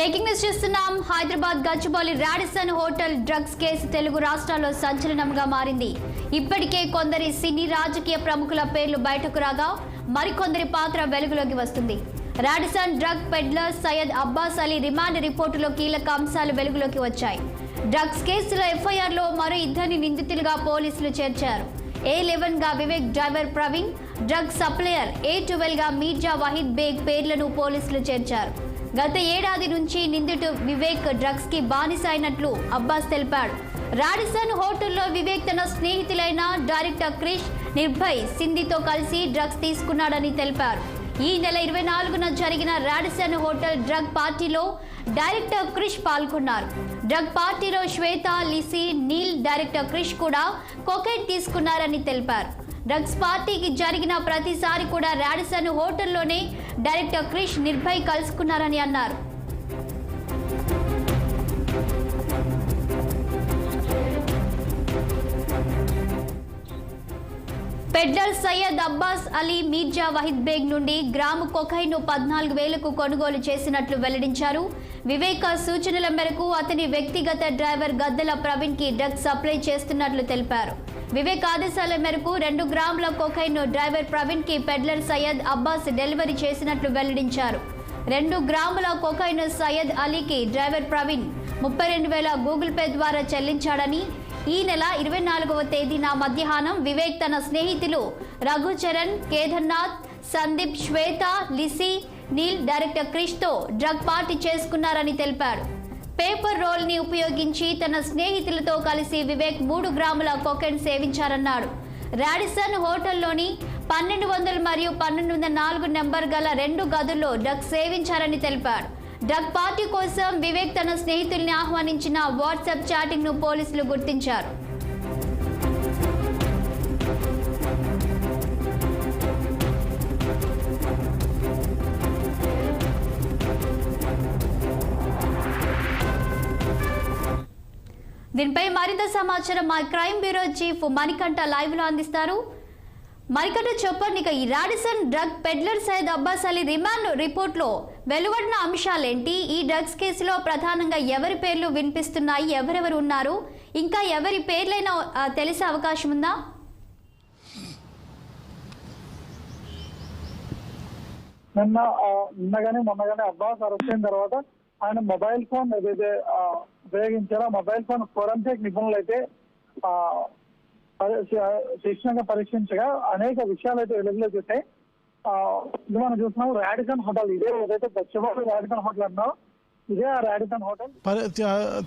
Breaking news చూస్తున్నాం. Hyderabad Gachibowli Radisson hotel drugs case Telugu రాష్ట్రాల్లో సంచలనంగా మారింది. ఇప్పటికే కొందరి సినీ రాజకీయ ప్రముఖుల పేర్లు బయటకు రాగా మరికొందరి పాత్ర వెలుగులోకి వస్తుంది. Radisson drug peddler Syed Abbas Ali remand రిపోర్టులో కీలక అంశాలు వెలుగులోకి వచ్చాయి. డ్రగ్స్ కేసులో ఎఫ్ఐఆర్లో మరో ఇద్దరిని నిందితులుగా పోలీసులు చేర్చారు. A లెవెన్గా Vivek driver Praveen drug supplier A ట్వెల్వ్గా Mirza Waheed Baig పేర్లను పోలీసులు చేర్చారు. గత ఏడాది నుంచి నిందితుడు వివేక్ డ్రగ్స్కి బానిస అయినట్లు అబ్బాస్ తెలిపాడు. రాడిసన్ హోటల్లో వివేక్ తన స్నేహితులైన డైరెక్టర్ క్రిష్ నిర్భయ్ సింధితో కలిసి డ్రగ్స్ తీసుకున్నాడని తెలిపారు. ఈ నెల ఇరవై నాలుగున జరిగిన రాడిసన్ హోటల్ డ్రగ్ పార్టీలో డైరెక్టర్ క్రిష్ పాల్గొన్నారు. డ్రగ్ పార్టీలో శ్వేత లిసి నీల్ డైరెక్టర్ క్రిష్ కూడా కొకెట్ తీసుకున్నారని తెలిపారు. డ్రగ్స్ పార్టీకి జరిగిన ప్రతిసారి కూడా రాడిసన్ హోటల్లోనే డైరెక్టర్ క్రిష్ నిర్భయ్ కలుసుకున్నారని అన్నారు. పెడ్లర్ సయ్యద్ అబ్బాస్ అలీ మీర్జా వహీద్ బేగ్ నుండి గ్రాము కొకైను పద్నాలుగు వేలకు కొనుగోలు చేసినట్లు వెల్లడించారు. వివేక సూచనల మేరకు అతని వ్యక్తిగత డ్రైవర్ గద్దెల ప్రవీణ్కి డ్రగ్స్ సప్లై చేస్తున్నట్లు తెలిపారు. వివేక్ ఆదేశాల మేరకు రెండు గ్రాముల కొకైను డ్రైవర్ ప్రవీణ్కి పెడ్లర్ సయ్యద్ అబ్బాస్ డెలివరీ చేసినట్లు వెల్లడించారు. రెండు గ్రాముల కొకైను సయ్యద్ అలీకి డ్రైవర్ ప్రవీణ్ ముప్పై రెండు వేల గూగుల్ పే ద్వారా చెల్లించాడని ఈ నెల ఇరవై నాలుగవ తేదీన మధ్యాహ్నం వివేక్ తన స్నేహితులు రఘుచరణ్ కేదార్నాథ్ సందీప్ శ్వేత లిసి నీల్ డైరెక్టర్ క్రిష్తో డ్రగ్ పార్టీ చేసుకున్నారని తెలిపాడు పేపర్ రోల్ని ఉపయోగించి తన స్నేహితులతో కలిసి వివేక్ మూడు గ్రాముల కొకెన్ సేవించారన్నాడు. రాడిసన్ హోటల్లోని పన్నెండు వందలు మరియు పన్నెండు వందల నాలుగు నెంబర్ గల రెండు గదుల్లో డ్రగ్ సేవించారని తెలిపాడు డ్రగ్ పార్టీ కోసం వివేక్ తన స్నేహితుల్ని ఆహ్వానించిన వాట్సాప్ చాటింగ్ను పోలీసులు గుర్తించారు. దీనిపై మరింత సమాచారం మా క్రైమ్ బ్యూరో చీఫ్ మణికంఠ లైవ్లో అందిస్తారు. మరికట చెప్పండి. ఈ Radisson drug peddler Syed Abbas Ali remand రిపోర్ట్లో వెలువడిన అంశాలేంటి? ఈ డ్రగ్స్ కేసులో ప్రధానంగా ఎవరి పేర్లు వినిపిస్తున్నాయి? ఎవరెవరు ఉన్నారు? ఇంకా ఎవరి పేర్లైనా తెలిసే అవకాశం ఉందా? నిన్న ఆ, నిన్న కానీ మొన్న కానీ అబ్బాస్ అరెస్ట్ అయిన తర్వాత ఆయన మొబైల్ ఫోన్ ఏదైతే ఉపయోగించారో మొబైల్ ఫోన్ ఫోరెన్సిక్ నిపుణులు అయితే తీక్షణంగా పరీక్షించగా అనేక విషయాలు అయితే వెలుగులోకి వచ్చాయి ఆ, ఇది మనం చూస్తున్నాం రాడికన్ హోటల్. ఇదే ఏదైతే గచ్చిబౌలి రాడికన్ హోటల్ అన్నాం ఇదే ఆ రాడికన్ హోటల్.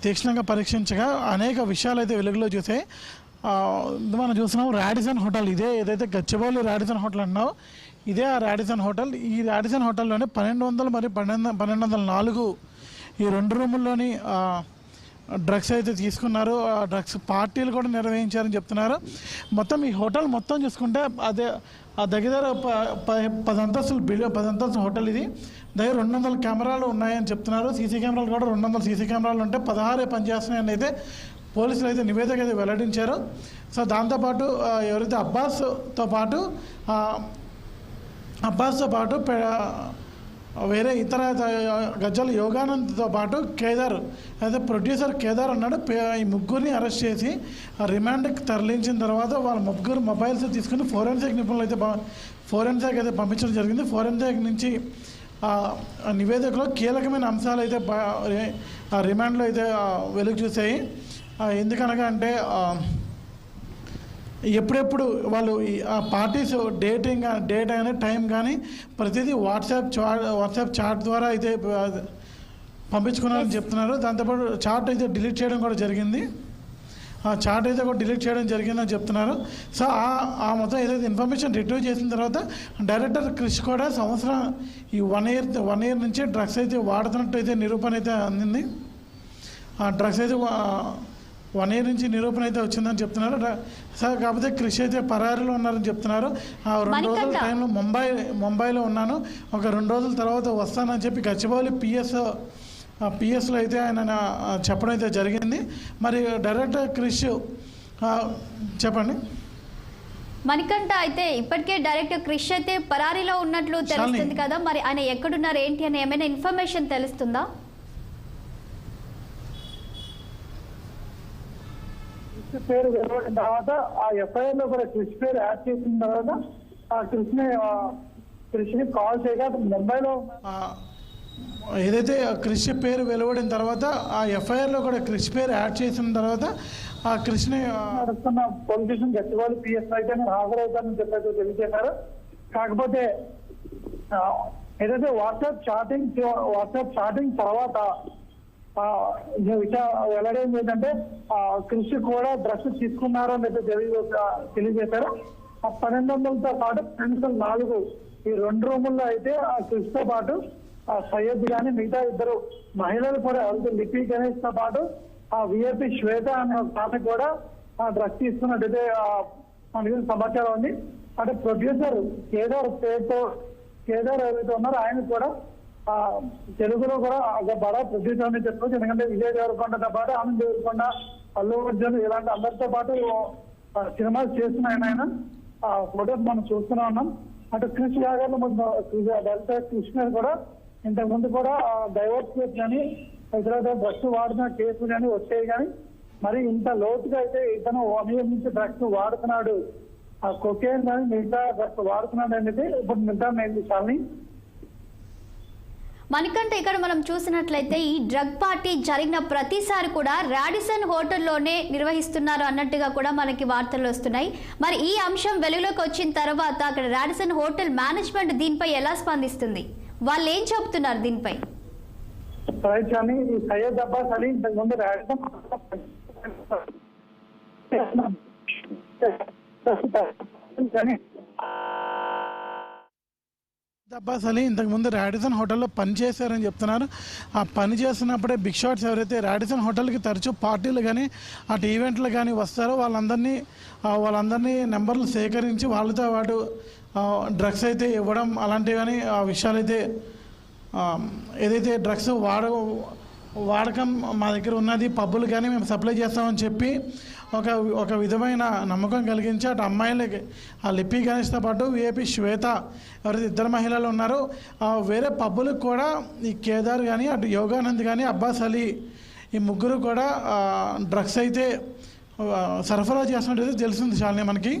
తీక్షణంగా పరీక్షించగా అనేక విషయాలు అయితే వెలుగులో చూసాయి మనం చూస్తున్నాం రాడిసన్ హోటల్. ఇదే ఏదైతే గచ్చిబౌలి రాడిసన్ హోటల్ అన్నావు ఇదే ఆ రాడిసన్ హోటల్. ఈ రాడిసన్ హోటల్లోనే పన్నెండు వందలు మరియు పన్నెండు పన్నెండు వందల నాలుగు ఈ రెండు రూముల్లోని డ్రగ్స్ అయితే తీసుకున్నారు ఆ డ్రగ్స్ పార్టీలు కూడా నిర్వహించారని చెప్తున్నారు. మొత్తం ఈ హోటల్ మొత్తం చూసుకుంటే అదే ఆ దగ్గర ప- పది అంతస్తులు బిల్డింగ్ పది అంతస్తుల హోటల్ ఇది. దగ్గర రెండు వందల కెమెరాలు ఉన్నాయని చెప్తున్నారు. సీసీ కెమెరాలు కూడా రెండు వందల సీసీ కెమెరాలు ఉంటే పదహారే పనిచేస్తున్నాయని అయితే పోలీసులు అయితే నివేదిక అయితే వెల్లడించారు. సో దాంతోపాటు ఎవరైతే అబ్బాస్తో పాటు అబ్బాస్తో పాటు వేరే ఇతర గజ్జల యోగానంద్తో పాటు కేదార్ అయితే ప్రొడ్యూసర్ కేదార్ అన్నాడు పే- ఈ ముగ్గురిని అరెస్ట్ చేసి ఆ రిమాండ్కి తరలించిన తర్వాత వాళ్ళ ముగ్గురు మొబైల్స్ తీసుకుని ఫోరెన్సిక్ నిపుణులు అయితే ఫోరెన్సిక్ అయితే పంపించడం జరిగింది. ఫోరెన్సిక్ నుంచి నివేదికలో కీలకమైన అంశాలు అయితే ఆ రిమాండ్లో అయితే వెలుగు చూసాయి ఎందుకనగా అంటే ఎప్పుడెప్పుడు వాళ్ళు ఆ పార్టీస్ డేటింగ్ డేట్ కానీ టైం కానీ ప్రతిదీ వాట్సాప్ చాట్ వాట్సాప్ చాట్ ద్వారా అయితే పంపించుకున్నారని చెప్తున్నారు. దాంతోపాటు చాట్ అయితే డిలీట్ చేయడం కూడా జరిగింది. ఆ చాట్ అయితే కూడా డిలీట్ చేయడం జరిగిందని చెప్తున్నారు. సో ఆ ఆ మొత్తం ఏదైతే ఇన్ఫర్మేషన్ రిట్రీవ్ చేసిన తర్వాత డైరెక్టర్ క్రిష్ కూడా సంవత్సరం ఈ వన్ ఇయర్ వన్ ఇయర్ నుంచి డ్రగ్స్ అయితే వాడుతున్నట్టు అయితే నిరూపణ అయితే అందింది. ఆ డ్రగ్స్ అయితే వన్ ఇయర్ నుంచి నిరూపణ అయితే వచ్చిందని చెప్తున్నారు. సార్ కాకపోతే కృషి అయితే పరారీలో ఉన్నారని చెప్తున్నారు. ఆ రెండు రోజుల. టైంలో ముంబై ముంబైలో ఉన్నాను. ఒక రెండు రోజుల తర్వాత వస్తానని చెప్పి గచ్చిబౌలి పిఎస్ పిఎస్లో అయితే ఆయన చెప్పడం అయితే జరిగింది. మరి డైరెక్టర్ క్రిష్ చెప్పండి. మణికంఠ అయితే ఇప్పటికే డైరెక్టర్ క్రిష్ అయితే పరారీలో ఉన్నట్లు తెలుస్తుంది. కదా మరి ఆయన ఎక్కడున్నారు ఏంటి అని ఏమైనా ఇన్ఫర్మేషన్ తెలుస్తుందా? పేరు వెలువడిన తర్వాత ఆ ఎఫ్ఐఆర్లో కూడా క్రిష్ పేరు యాడ్ చేసిన తర్వాత ఆ క్రిష్ని క్రిష్ని కాల్ చేయగా ముంబైలో ఏదైతే ఆ క్రిష్ పేరు వెలువడిన తర్వాత ఆ ఎఫ్ఐఆర్లో కూడా క్రిష్ పేరు యాడ్ చేసిన తర్వాత ఆ ఆ, నడుస్తున్న పోలీస్ స్టేషన్ గచ్చివాళ్ళు పిఎస్ అయితే నేను హాజరవుతానని చెప్పేసి తెలియజేశారు. కాకపోతే ఏదైతే వాట్సాప్ చాటింగ్ వాట్సాప్ చాటింగ్ తర్వాత విషయం వెల్లడైంది ఏంటంటే ఆ, కృషి కూడా డ్రస్ తీసుకున్నారు అని అయితే తెలియ తెలియజేశారు. ఆ పన్నెండు వందలతో పాటు రెండు నాలుగు ఈ రెండు రూముల్లో అయితే ఆ కృషితో పాటు ఆ సయ్యద్ గాని మిగతా ఇద్దరు మహిళలు కూడా ఎవరైతే లిపి గణేష్తో పాటు ఆ విఐపి శ్వేత అనే ఒక ఆమె కూడా ఆ డ్రస్ తీసుకున్నట్టయితే మనకి సమాచారం ఉంది. అంటే ప్రొడ్యూసర్ కేదార్ పేరుతో కేదార్ ఎవరైతే ఉన్నారో ఆయన కూడా తెలుగులో కూడా ఒక బడా ప్రొడ్యూసర్ అని చెప్పుకోవచ్చు ఎందుకంటే విజయ్ దేవరకొండతో పాటు ఆనంద్ దేవరకొండ అల్లు అర్జున్ ఇలాంటి అందరితో పాటు సినిమాలు చేస్తున్న ఆయన ఆయన. ఆ ఫోటోస్ మనం చూస్తూనే ఉన్నాం. అంటే క్రిష్ గారు డైరెక్టర్ కృష్ణ కూడా ఇంతకు ముందు కూడా డైవర్స్ కేసు కానీ హైదరాబాద్ డ్రగ్స్ వాడిన కేసులు కానీ వచ్చాయి కానీ మరి ఇంత లోతుగా అయితే ఇతను వన్ ఇయర్ నుంచి డ్రగ్స్ వాడుతున్నాడు. ఆ కొకేన్ కానీ మిగతా డ్రగ్స్ వాడుతున్నాడు అనేది ఇప్పుడు నిర్ధారణ అయింది చాలని మనకంట ఇక్కడ మనం చూసినట్లయితే ఈ డ్రగ్ పార్టీ జరిగిన ప్రతిసారి కూడా రాడిసన్ హోటల్లోనే నిర్వహిస్తున్నారు అన్నట్టుగా కూడా మనకి వార్తలు వస్తున్నాయి. మరి ఈ అంశం వెలుగులోకి వచ్చిన తర్వాత అక్కడ రాడిసన్ హోటల్ మేనేజ్మెంట్ దీనిపై ఎలా స్పందిస్తుంది? వాళ్ళు ఏం చెబుతున్నారు దీనిపై? సయ్యద్ అబ్బాస్ అలీ కానీ అబ్బాస్ అలీ ఇంతకుముందు రాడిసన్ హోటల్లో పనిచేశారని చెప్తున్నారు. ఆ పని చేస్తున్నప్పుడే బిగ్ షాట్స్ ఎవరైతే రాడిసన్ హోటల్కి తరచూ పార్టీలు కానీ అటు ఈవెంట్లు కానీ వస్తారో వాళ్ళందరినీ వాళ్ళందరినీ నెంబర్లు సేకరించి వాళ్ళతో పాటు డ్రగ్స్ అయితే ఇవ్వడం అలాంటివి కానీ ఆ విషయాలైతే అయితే ఏదైతే డ్రగ్స్ వాడ వాడకం మా దగ్గర ఉన్నది పబ్బులు కానీ మేము సప్లై చేస్తామని చెప్పి ఒక ఒక విధమైన నమ్మకం కలిగించి అటు అమ్మాయిలకి ఆ లిప్పి గణేష్తో పాటు విఏపి శ్వేత ఎవరైతే ఇద్దరు మహిళలు ఉన్నారో ఆ వేరే పబ్బులకు కూడా ఈ కేదార్ కానీ అటు యోగానంద్ కానీ అబ్బాస్ అలీ ఈ ముగ్గురు కూడా డ్రగ్స్ అయితే సరఫరా చేస్తున్నట్టు తెలిసింది చాలని మనకి.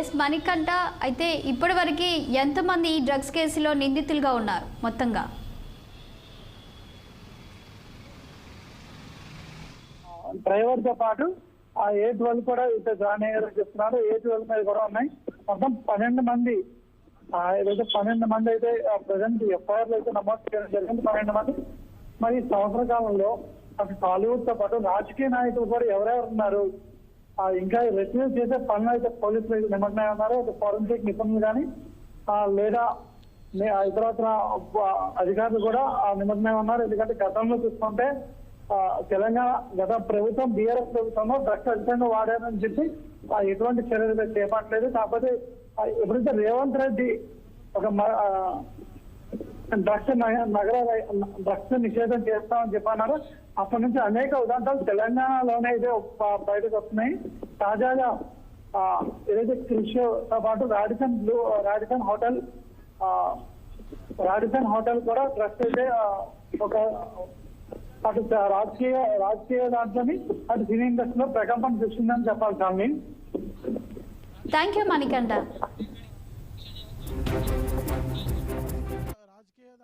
ఎస్ మణికంఠ అయితే ఇప్పటి వరకు ఎంతమంది ఈ డ్రగ్స్ కేసులో నిందితులుగా ఉన్నారు మొత్తంగా? డ్రైవర్తో పాటు ఆ ఏ ట్వెల్వ్ కూడా ఇద్దరు జాయిన్ అయ్యారని చెప్తున్నారు. ఏ ట్వెల్వ్ మీద కూడా ఉన్నాయి. మొత్తం పన్నెండు మంది ఆ, ఏదైతే పన్నెండు మంది అయితే ప్రజెంట్ ఎఫ్ఐఆర్ అయితే నమోదు చేయడం జరిగింది పన్నెండు మంది. మరి సంవత్సర కాలంలో అటు టాలీవుడ్తో పాటు రాజకీయ నాయకులు కూడా ఎవరెవరు ఉన్నారు? ఆ, ఇంకా రిసీవ్ చేసే పనులు అయితే పోలీసులు అయితే నిమగ్నమై ఉన్నారు. ఒక ఫోరెన్సిక్ నిపుణులు కానీ లేదా నే- ఆ ఇతరత్ర అధికారులు కూడా నిమగ్నమై ఉన్నారు. ఎందుకంటే గతంలో చూసుకుంటే తెలంగాణ గత ప్రభుత్వం బీఆర్ఎస్ ప్రభుత్వంలో డ్రగ్స్ అధికంగా వాడారని చెప్పి ఎటువంటి చర్యలు చేపట్టలేదు. కాకపోతే ఎప్పుడైతే రేవంత్ రెడ్డి ఒక మ- డ్రగ్స్ నగర డ్రగ్స్ నిషేధం చేస్తామని చెప్పన్నారు. అప్పటి నుంచి అనేక ఉదాంతాలు తెలంగాణలోనే అయితే బయటకు వస్తున్నాయి. తాజాగా ఏదైతే కృషితో పాటు Radisson Blu Radisson hotel Radisson hotel కూడా డ్రగ్స్ అయితే ఒక అటు రాజకీయ రాజకీయ దాంట్లోని అటు సినీ ఇండస్ట్రీలో ప్రకంపన సృష్టిందని చెప్పాలి కానీ థ్యాంక్ యూ మణికంఠ